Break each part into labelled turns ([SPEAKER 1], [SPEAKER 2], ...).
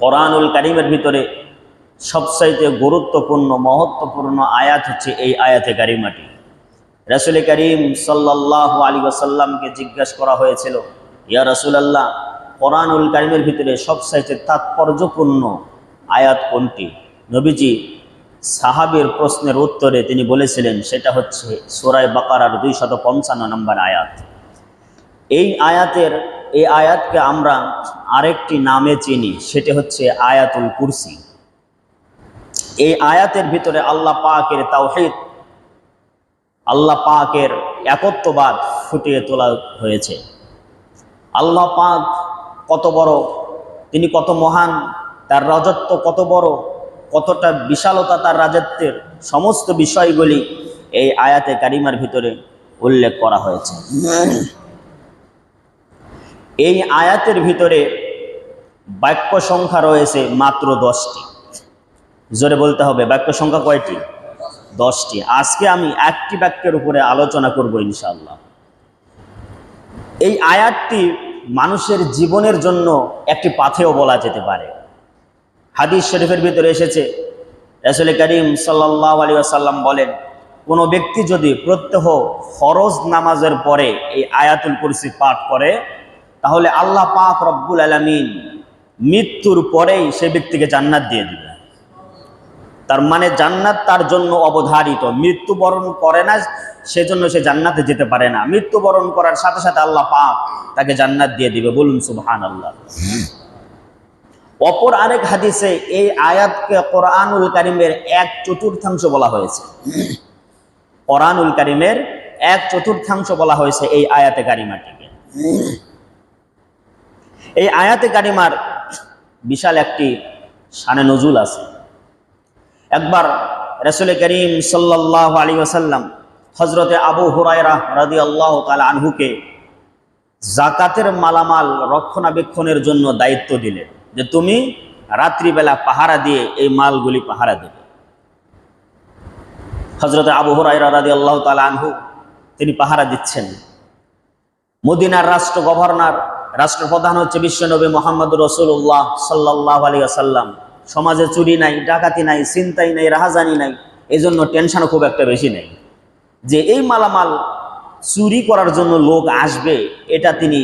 [SPEAKER 1] কোরআনুল কারিমের ভিতরে সবচাইতে গুরুত্বপূর্ণ, মহত্বপূর্ণ আয়াত হচ্ছে এই আয়াতে কারিমাটি। রাসুল করিম সাল্লাহ আলী ওসাল্লামকে জিজ্ঞাসা করা হয়েছিল, ইয়া রসুলাল্লাহ, কোরআনুল কারিমের ভিতরে সবচাইতে তাৎপর্যপূর্ণ আয়াত কোনটি? নবীজি সাহাবের প্রশ্নের উত্তরে তিনি বলেছিলেন, সেটা হচ্ছে সোরায় বাকারার দুই শত পঞ্চান্ন নম্বর আয়াত। এই আয়াতের এই আয়াতকে আমরা আরেকটি নামে চিনি, সেটি হচ্ছে আয়াতুল কুরসি। এই আয়াতের ভিতরে আল্লাহ পাকের তাওহিদ, আল্লাহ পাকের একত্ববাদ ফুটিয়ে তোলা হয়েছে। আল্লাহ পাক কত বড়, তিনি কত মহান, তার রাজত্ব কত বড়, কতটা বিশালতা তার রাজত্বের সমস্ত বিষয়গুলি এই আয়াতে কারিমার ভিতরে উল্লেখ করা হয়েছে। এই আয়াতের ভিতরে বাক্য সংখ্যা রয়েছে মাত্র দশটি। জোরে বলতে হবে, বাক্য সংখ্যা কয়টি? দশটি। আজকে আমি একটি বাক্যের উপরে আলোচনা করব ইনশাল্লাহ এই আয়াতটি মানুষের জীবনের জন্য একটি পাথেও বলা যেতে পারে। হাদিস শরীফের ভিতরে এসেছে, রসুল করিম সাল্লাহ আলী আসাল্লাম বলেন, কোনো ব্যক্তি যদি প্রত্যহ ফরজ নামাজের পরে এই আয়াতুল কুরসি পাঠ করে তাহলে আল্লাহ পাক রব্বুল আলমিন মৃত্যুর পরেই সে ব্যক্তিকে জান্নাত দিয়ে দিবে। তার মানে জান্নাত তার জন্য অবধারিত। মৃত্যুবরণ করে না, সেজন্য সে জান্নাতে যেতে পারে না। মৃত্যুবরণ করার সাথে সাথে আল্লাহ পাক তাকে জান্নাত দিয়ে দিবে। বলুন সুবহান আল্লাহ অপর আরেক হাদিসে এই আয়াতকে কোরআনুল কারিমের এক চতুর্থাংশ বলা হয়েছে। কোরআনুল কারিমের এক চতুর্থাংশ বলা হয়েছে এই আয়াতে কারিমাটিকে। এই আয়াতে কারিমার বিশাল একটি সানে নজুল আছে। একবার রসুল করিম সাল্লাহ আলী ওসাল্লাম হজরতে আবু হুরায়রা রাদি আল্লাহ তালা আনহুকে জাকাতের মালামাল রক্ষণাবেক্ষণের জন্য দায়িত্ব দিলেন যে তুমি রাত্রিবেলা পাহারা দিয়ে এই মালগুলি পাহারা দেবে। হজরতে আবু হুরায়রা রাদি আল্লাহ তালা আনহু, তিনি পাহারা দিচ্ছেন। মদিনার রাষ্ট্র গভর্নর রাষ্ট্রপ্রধান হচ্ছে বিশ্বনবী মোহাম্মদ রসুল্লাহ সাল্লাহ আলী আসাল্লাম সমাজে চুরি নাই, ডাকাতি নাই চিন্তাই নাই, রাহাজানি নাই এই জন্য টেনশনও খুব একটা বেশি নেই। যে এই মালামাল চুরি করার জন্য লোক আসবে, এটা তিনি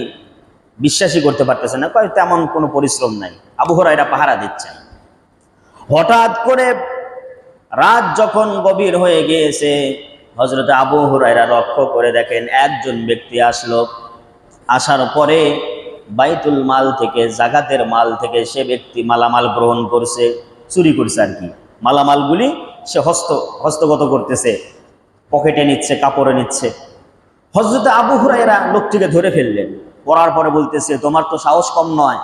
[SPEAKER 1] বিশ্বাসই করতে পারতেছেন না। কয়, তেমন কোনো পরিশ্রম নাই। আবহাওয়া এরা পাহারা দিচ্ছেন। হঠাৎ করে রাত যখন গভীর হয়ে গিয়েছে হজরত আবু হুরাইরা লক্ষ্য করে দেখেন একজন ব্যক্তি আসলো। আসার পরে বাইতুল মাল থেকে জাগাতের মাল থেকে সে ব্যক্তি মালামাল গ্রহণ করছে, চুরি করছে আর কি। মালামালগুলি সে হস্ত, হস্তগত করতেছে, পকেটে নিচ্ছে, কাপড়ে নিচ্ছে। হজরত আবু হুরাইরা লোকটিকে ধরে ফেললেন। পড়ার পরে বলতেছে, তোমার তো সাহস কম নয়।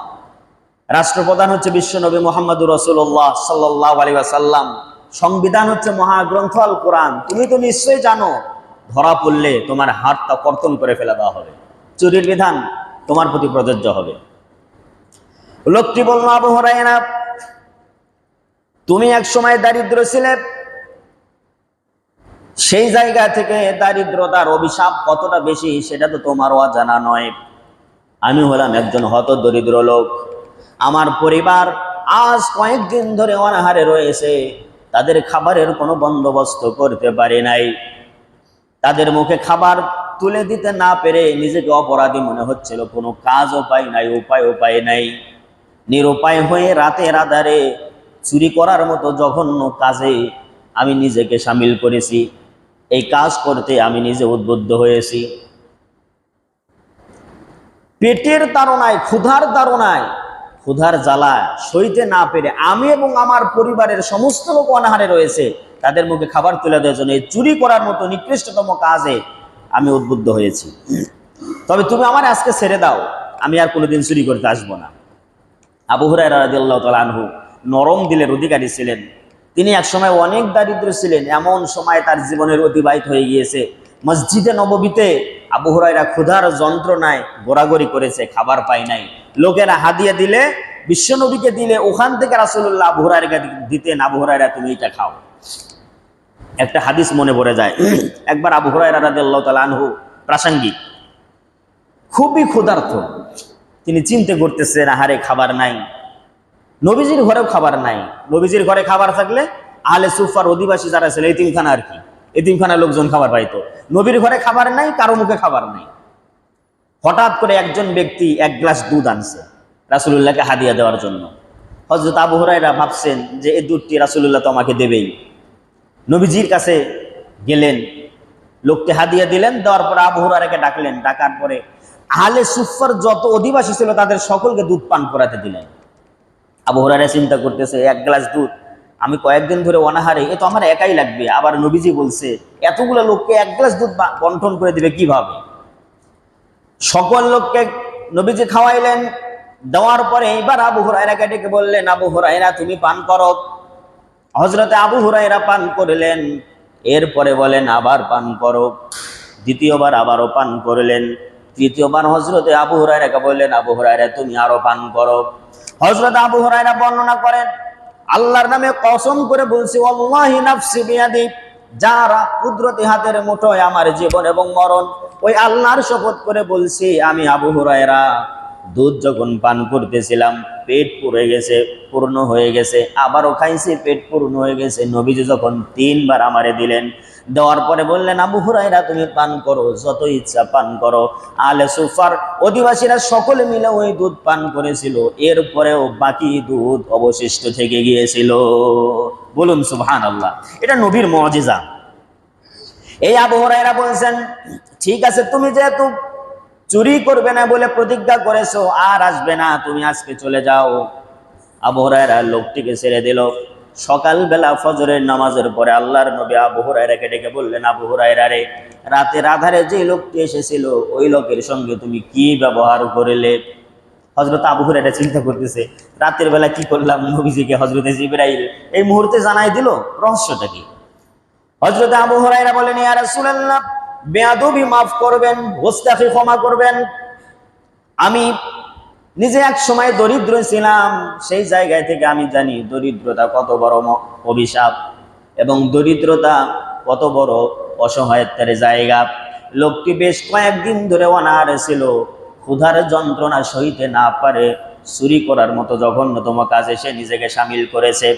[SPEAKER 1] রাষ্ট্রপ্রধান হচ্ছে বিশ্বনবী মোহাম্মদুর রসুল্লাহ সাল্লাহ আলী আসাল্লাম সংবিধান হচ্ছে মহাগ্রন্থ আল কোরআন। তুমি তো নিশ্চয়ই জানো। ধরা পড়লে তোমার হাতটা কর্তন করে ফেলে দেওয়া হবে। চুরির বিধান তোমার প্রতি প্রযোজ্য হবে। লোকটি বলল, আবু হরাইনা তুমি এক সময় দারিদ্র ছিলে। সেই জায়গা থেকে দারিদ্রতার অভিশাপ কতটা বেশি সেটা তো তোমারও জানা নয়। আমি হলাম একজন হত দরিদ্র লোক। আমার পরিবার আজ কয়েকদিন ধরে অনাহারে রয়েছে। তাদের খাবারের কোনো বন্দোবস্ত করতে পারে নাই। তাদের মুখে খাবার তুলে দিতে না পেরে নিজেকে অপরাধী মনে হচ্ছিল। কোনো কাজও পাই নাই উপায় উপায় নাই। নিরুপায় হয়ে রাতের আধারে চুরি করার মতো জঘন্য কাজে আমি নিজেকে সামিল করেছি। এই কাজ করতে আমি নিজে উদ্বুদ্ধ হয়েছি। পেটের তাড়নায়, ক্ষুধার তাড়নায়, ক্ষুধার জ্বালা সইতে না পেরে আমি এবং আমার পরিবারের সমস্ত লোক অনাহারে রয়েছে। তাদের মুখে খাবার তুলে দেওয়ার জন্য চুরি করার মতো নিকৃষ্টতম কাজে আমি উদ্বুদ্ধ হয়েছি। তবে তুমি আমার আজকে ছেড়ে দাও। আমি আর কোনোদিন চুরি করতে আসব না। আবু হুরাই রাজিয়াল্লাহ আনহু নরম দিলের অধিকারী ছিলেন। তিনি একসময় অনেক দারিদ্র ছিলেন। এমন সময় তার জীবনের অতিবাহিত হয়ে গিয়েছে। মসজিদে নববীতে আবু হুরাইরা ক্ষুধার যন্ত্রণায় গোড়াগড়ি করেছে, খাবার পায় নাই। লোকেরা হাদিয়ে দিলে বিশ্বনবীকে দিলে, ওখান থেকে রাসুল্লাহ আবু হুরাইরাকে দিতেন, আবু হুরাইরা তুমি এটা খাও। একটা হাদিস মনে পড়ে যায়। একবার আবু হুরাইরা রাদিয়াল্লাহু তাআলা আনহু প্রাসঙ্গিক। খুবই ক্ষুধার্থ তিনি চিন্তা করতেছেন, আহারে, খাবার নাই। নবীজির ঘরেও খাবার নাই। নবীজির ঘরে খাবার থাকলে আহলে সুফার অধিবাসী যারা ছিল, এতিমখানা আর কি। এতিমখানা লোকজন খাবার পাইতো। নবীর ঘরে খাবার নাই, কারও মুখে খাবার নাই। হঠাৎ করে একজন ব্যক্তি এক গ্লাস দুধ আনছে রাসুলুল্লাহকে হাদিয়া দেওয়ার জন্য। হজরত আবু হুরাইরা ভাবছেন যে এই দুধটি রাসুলুল্লাহ তো আমাকে দেবেই। নবীজির কাছে গেলেন। লোককে হাদিয়া দিলেন, দেওয়ার পরে আবু হুরাইরাকে ডাকলেন। ডাকার পরে আহলে সুফার যত অধিবাসী ছিল, তাদের সকলকে দুধ পান করাতে দিলেন। আবু হুরাইরা চিন্তা করতেছে, এক গ্লাস দুধ, আমি কয়েকদিন ধরে অনাহারে, এ তো আমার একাই লাগবে। আবার নবীজি বলছে, এতগুলো লোককে এক গ্লাস দুধ বন্টন করে দিবে কীভাবে? সকল লোককে নবীজি খাওয়াইলেন, দেওয়ার পরে এবার আবু হুরাইরাকে ডেকে বললেন, আবু হুরাইরা তুমি পান করো। হজরতে আবু হুরাইরা পান করলেন। এরপরে বলেন, আবার পান করো। দ্বিতীয়বার আবারও পান করলেন। তৃতীয়বার হজরতে আবু হুরাইরাকে বললেন, আবু হুরাইরা তুমি আরও পান করো। হজরত আবু হুরাইরা বর্ণনা করেন, আল্লাহর নামে কসম করে বলছি অল্লাহি নাফসি বিয়াদি যারা কুদরতি হাতের মুঠোয় আমার জীবন এবং মরণ, ওই আল্লাহর শপথ করে বলছি, আমি আবু হুরায়রা। দুধ যখন পান করতেছিলাম, পেট পুড়ে গেছে, পূর্ণ হয়ে গেছে, আবারও খাইছি, পেট পূর্ণ হয়ে গেছে। নবীজি যখন তিনবার আমারে দিলেন, দেওয়ার পরে বললেন, আবু হুরাইরা তুমি পান করো, যত ইচ্ছা পান করো। আলে সুফার অধিবাসীরা সকলে মিলে ওই দুধ পান করেছিল। এরপরেও বাকি দুধ অবশিষ্ট থেকে গিয়েছিল। বলুন সুবহান আল্লাহ এটা নবীর মজিজা। এই আবু বলছেন, ঠিক আছে, তুমি যেহেতু চুরি করবে না বলে প্রতিজ্ঞা করেছ, আর আসবে না, তুমি আজকে চলে যাও। আবু হুরাইরা লোকটিকে ছেড়ে দিল। সকালবেলা ফজরের নামাজের পরে আল্লাহর নবী আবু হুরাইরাকে ডেকে বললেন, আবু হুরাইরা রে, রাতের আধারে যে লোকটি এসেছিল, ওই লোকের সঙ্গে তুমি কি ব্যবহার করলে? হজরত আবু হুরাইরা চিন্তা করতেছে, রাতের বেলা কি করলাম নবীজিকে? হজরতে জিবরাইল এই মুহূর্তে জানাই দিল, রহস্যটা কি? হজরত আবু হরাইরা বলেন, ইয়া রাসূলুল্লাহ বেয়াদবি মাফ করবেন, গোস্তাখি ক্ষমা করবেন। আমি নিজে এক সময় দরিদ্র ছিলাম, সেই জায়গায় থেকে আমি জানি দরিদ্রতা কত বড় অভিশাপ এবং দরিদ্রতা কত বড় অসহায়ত্বের জায়গা। লোকটি বেশ কয়েকদিন ধরে অনাহারে ছিল, ক্ষুধার যন্ত্রণা সহিতে না পারে, চুরি করার মতো জঘন্যতম কাজে সে নিজেকে সামিল করেছে।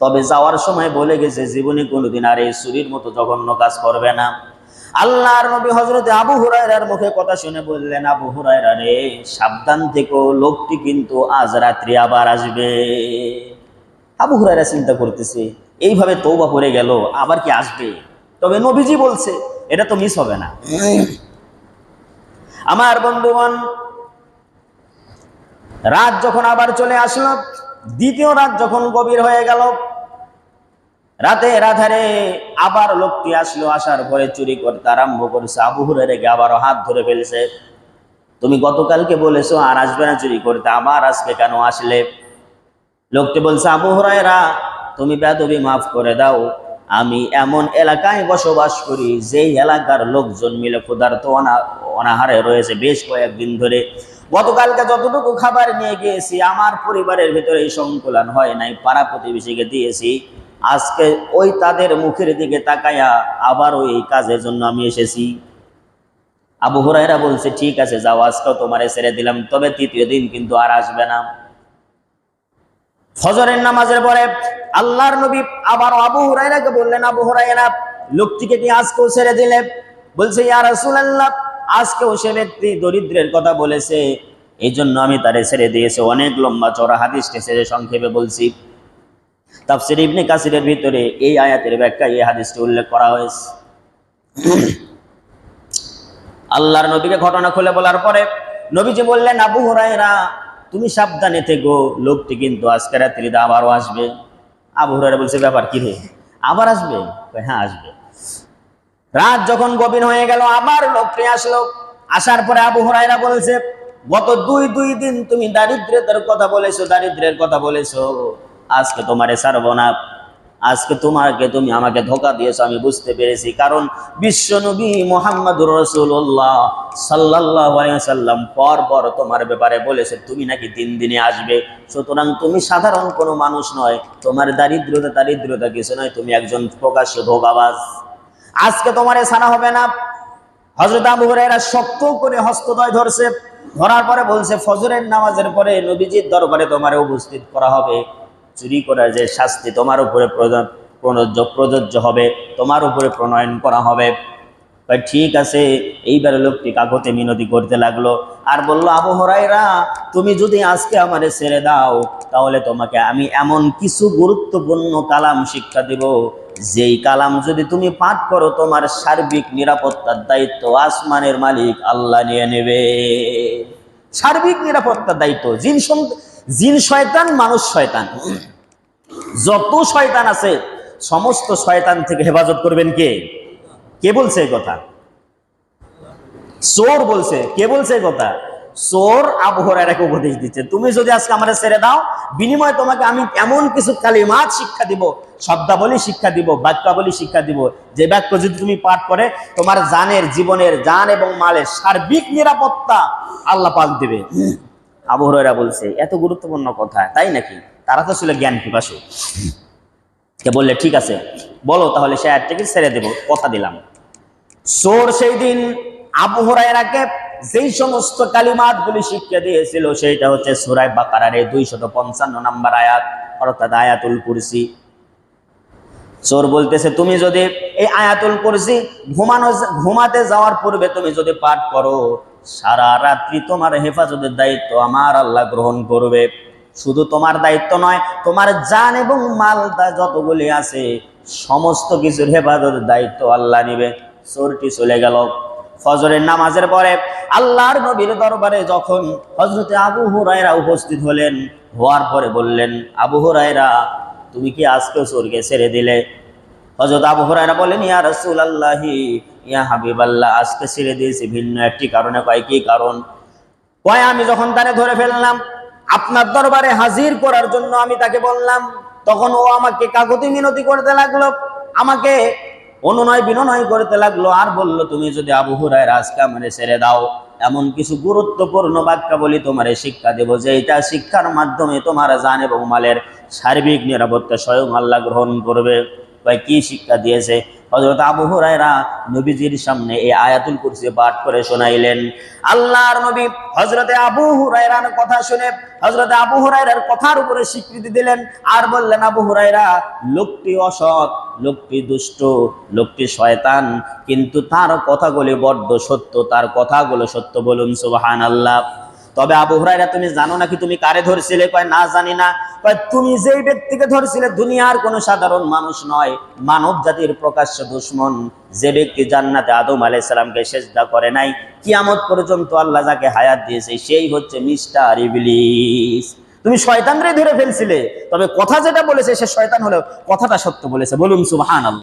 [SPEAKER 1] তবে যাওয়ার সময় বলে গেছে, জীবনে কোনোদিন আর এই চুরির মতো জঘন্য কাজ করবে না। আল্লাহর নবী হজরতে আবু হুরায়রার মুখে কথা শুনে বললেন, আবু হুরায়রা রে, সাবধান থেকো, লোকটি কিন্তু আজ রাত্রি আবার আসবে। আবু হুরায়রা চিন্তা করতেছে, এইভাবে তৌবা পড়ে গেল, আবার কি আসবে? তবে নবীজি বলছে, এটা তো মিস হবে না। আমার বন্ধুগণ, রাত যখন আবার চলে আসলো, দ্বিতীয় রাত যখন গভীর হয়ে গেল রাতে রাধারে আবার লোকটি আসলো, আসার পরে চুরি করতে আরম্ভ করেছে। আবু হুরেকে আবারও হাত ধরে ফেলছে। তুমি গতকালকে বলেছ আর আসবে না চুরি করতে, আবার আজকে কেন আসলে? লোকটি বলছে, আবু হুরায়রা, তুমি বেদবি মাফ করে দাও। আমি এমন এলাকায় বসবাস করি, যেই এলাকার লোকজন মিলে ক্ষুধার্ত অনা, অনাহারে রয়েছে। বেশ কয়েকদিন ধরে গতকালকে যতটুকু খাবার নিয়ে গিয়েছি, আমার পরিবারের ভিতরে সংকুলন হয় নাই। পাড়া প্রতিবেশীকে দিয়েছি। আজকে ওই তাদের মুখের দিকে তাকায়া আবারও এই কাজের জন্য আমি এসেছি। আবু হুরায়রা বলছে, ঠিক আছে, যাও, আজকেও তোমারে ছেড়ে দিলাম, তবে তৃতীয় দিন কিন্তু আর আসবে না। ফজরের নামাজের পরে আল্লাহর নবী আবার আবু হুরায়রাকে বললেন, আবু হুরায়রা, লোকটিকে কি আজকেও ছেড়ে দিলে? বলছে, ইয়া রাসূলুল্লাহ, আজকেও সে ব্যক্তি দরিদ্রের কথা বলেছে এই জন্য আমি তারে ছেড়ে দিয়েছে। অনেক লম্বা চড়া হাদিসটি ছেড়ে সংক্ষেপে বলছি। তাফসির ইবনে কাসিরের ভিতরে এই আয়াতের ব্যাখ্যা এই হাদিসটি উল্লেখ করা হয়েছে। আল্লাহর নবীকে ঘটনা খুলে বলার পরে নবীজি বললেন, আবু হুরায়রা, তুমি সাবধানে থেকো, লোকটি কিন্তু আজকে রাত্রিতে আবারও আসবে। আবু হুরায়রা বলছে, ব্যাপার কি রে? আবার আসবে? হ্যাঁ আসবে। রাত যখন গভীর হয়ে গেল, আবার লোকটি আসলো। আসার পরে আবু হুরায়রা বলছে, গত দুই দুই দিন তুমি দারিদ্রের কথা বলেছ দারিদ্রের কথা বলেছ। আজকে তোমারে ছাড়বো না। আজকে তোমাকে তুমি আমাকে ধোকা দিয়েছ, আমি বুঝতে পেরেছি। কারণ বিশ্ব বিশ্বনবী মোহাম্মদুর রসুল্লাহ সাল্লাহ সাল্লাম পর পর তোমার ব্যাপারে বলেছে, তুমি নাকি তিন দিনে আসবে? সুতরাং তুমি সাধারণ কোনো মানুষ নয়। তোমার দারিদ্রতা দারিদ্রতা কিছু নয়। তুমি একজন প্রকাশ্য ধোকাবাজ। আজকে তোমার ছাড়া হবে না। হজরত আবু শক্ত করে হস্তদয় ধরছে। ধরার পরে বলছে, ফজরের নামাজের পরে নবীজির দরবারে তোমার উপস্থিত করা হবে। চুরি করার যে শাস্তি তোমার উপরে প্রযোজ্য প্রযোজ্য হবে, তোমার উপরে প্রণয়ন করা হবে। ঠিক আছে, এইবারে লোকটি কাগজে মিনতি করতে লাগল আর বলল, আবু হরাইরা তুমি যদি আজকে আমারে ছেড়ে দাও, তাহলে তোমাকে আমি এমন কিছু গুরুত্বপূর্ণ কালাম শিক্ষা দেব, যেই কালাম যদি তুমি পাঠ করো, তোমার সার্বিক নিরাপত্তার দায়িত্ব আসমানের মালিক আল্লাহ নিয়ে নেবে। সার্বিক নিরাপত্তার দায়িত্ব, জিন জিন শয়তান, মানুষ শয়তান। যত শয়তান আছে, সমস্ত শয়তান থেকে হেফাজত করবেন কে? কে বলছে এই কথা? চোর বলছে। কে বলছে এই কথা? চোর আবহাওয়ার এক উপদেশ দিচ্ছে। তুমি যদি আজকে আমার ছেড়ে দাও, বিনিময়ে তোমাকে আমি এমন কিছু কালিমাত শিক্ষা দিব, শব্দাবলী শিক্ষা দিব, বাক্যাবলী শিক্ষা দিব, যে বাক্য যদি তুমি পাঠ করে, তোমার জানের, জীবনের, জান এবং মালের সার্বিক নিরাপত্তা আল্লাহ পাক দেবে। আবহাওয়ারা বলছে, এত গুরুত্বপূর্ণ কথা, তাই নাকি? তারা তো ছিল জ্ঞান পিপাসু। কে বললে, ঠিক আছে, বলো তাহলে সে আয়াতটাকে ছেড়ে দেব, কথা দিলাম। সোর সেই দিন আবু হুরায়রাকে যেই সমস্ত কালিমাত গুলি শিক্ষা দিয়েছিল, সেইটা হচ্ছে সুরায় বাকারার এই দুইশত পঞ্চান্ন নাম্বার আয়াত, অর্থাৎ আয়াতুল কুরসি। চোর বলতেছে, তুমি যদি এই আয়াতুল কুরসি ঘুমানো ঘুমাতে যাওয়ার পূর্বে তুমি যদি পাঠ করো, সারা রাত্রি তোমার হেফাজতের দায়িত্ব আমার আল্লাহ গ্রহণ করবে। শুধু তোমার দায়িত্ব নয়, তোমার জান এবং মালদা যতগুলি আছে, সমস্ত কিছুর হেফাজতের দায়িত্ব আল্লাহ নিবে। চোরটি চলে গেল। ফজরের নামাজের পরে আল্লাহর নবীর দরবারে যখন হজরতে আবু হুরায়রা উপস্থিত হলেন, হওয়ার পরে বললেন, আবু হুরায়রা, তুমি কি আজকেও চোরকে ছেড়ে দিলে? হজরত আবু হুরায়রা বলেন ইয়া রাসূলুল্লাহি, ইয়া হাবিব আল্লাহ আজকে ছেড়ে দিয়েছি ভিন্ন একটি কারণে। কয়, কি কারণ? কয়, আমি যখন তারে ধরে ফেললাম আপনার দরবারে হাজির করার জন্য আমি তাকে বললাম, তখন ও আমাকে কাগতি মিনতি করতে লাগল, আমাকে অনুনয় বিনয় করতে লাগল, আর বলল, তুমি যদি আবু হুরায়রা আজকে আমারে ছেড়ে দাও, এমন কিছু গুরুত্বপূর্ণ বাক্য বলি তোমারে শিক্ষা দেব, যে এটা শিক্ষার মাধ্যমে তোমার জান এবং মালের সার্বিক নিরাপত্তা স্বয়ং আল্লাহ গ্রহণ করবে। কয়, কি শিক্ষা দিয়েছে? হজরত আবু হুরায়রা নবীজির সামনে এই আয়াতুল কুরসি পাঠ করে শোনাইলেন। আল্লাহর নবী হজরতে আবু হুরায়রার কথা শুনে হজরতে আবু হুরায়রার কথার উপরে স্বীকৃতি দিলেন আর বললেন, আবু হুরায়রা, লোকটি অসৎ, লোকটি দুষ্ট, লোকটি শয়তান, কিন্তু তার কথাগুলি বড্ড সত্য, তার কথাগুলো সত্য বলুন সুবহান আল্লাহ তবে আবু হুরায়রা, তুমি জানো নাকি তুমি কারে ধরছিলে? কয়, না জানি না। কয়, তুমি যেই ব্যক্তিকে ধরছিলে, দুনিয়ার কোনো সাধারণ মানুষ নয়, মানব জাতির প্রকাশ্য দুশ্মন। যে ব্যক্তি জান্নাতে আদম আলাইহিস সালামকে সেজদা করে নাই, কিয়ামত পর্যন্ত আল্লাহ যাকে হায়াত দিয়েছে, সেই হচ্ছে মিস্টার ইবলিস। তুমি শয়তানরে ধরে ফেলছিলে, তবে কথা যেটা বলেছে, সে শয়তান হলেও কথাটা সত্য বলেছে। বলুন, সুবহানাল্লাহ।